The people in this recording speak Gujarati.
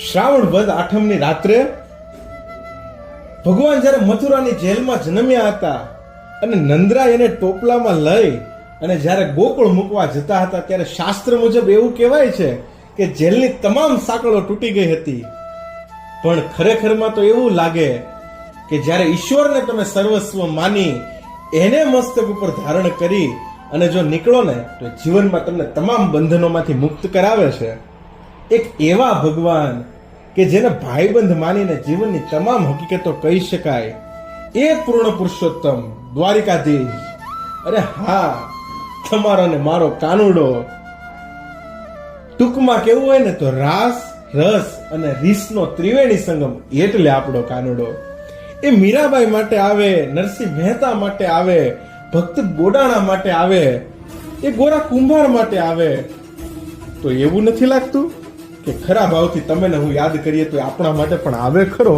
શ્રાવણ વદ આઠમની રાત્રે ભગવાન જ્યારે મથુરાની જેલમાં જન્મ્યા હતા અને નંદરા એને ટોપલામાં લઈ અને જ્યારે ગોકુળ મૂકવા જતા હતા, ત્યારે શાસ્ત્ર મુજબ એવું કહેવાય છે કે જેલની તમામ સાંકળો તૂટી ગઈ હતી. પણ ખરેખરમાં તો એવું લાગે કે જ્યારે ઈશ્વરને તમે સર્વસ્વ માની, એને મસ્તક ઉપર ધારણ કરી અને જો નીકળો ને, તો જીવનમાં તમને તમામ બંધનોમાંથી મુક્ત કરાવે છે. એક એવા ભગવાન કે જેને ભાઈબંધ માનીને જીવનની તમામ હકીકતો કહી શકાય. એ પૂર્ણ પુરુષોત્તમ, દ્વારિકાધીશ. અરે હા, તમારો ને મારો કાનુડો. ટૂંકમાં કેવું હોય ને તો રાસ, રસ અને રીસનો ત્રિવેણી સંગમ એટલે આપણો કાનુડો. એ મીરાબાઈ માટે આવે, નરસિંહ મહેતા માટે આવે, ભક્ત બોડાણા માટે આવે, એ ગોરા કુંભાર માટે આવે. તો એવું નથી લાગતું? કે ખરા ભાવથી તમે ને હું યાદ કરીએ તો આપણા માટે પણ આવે ખરો.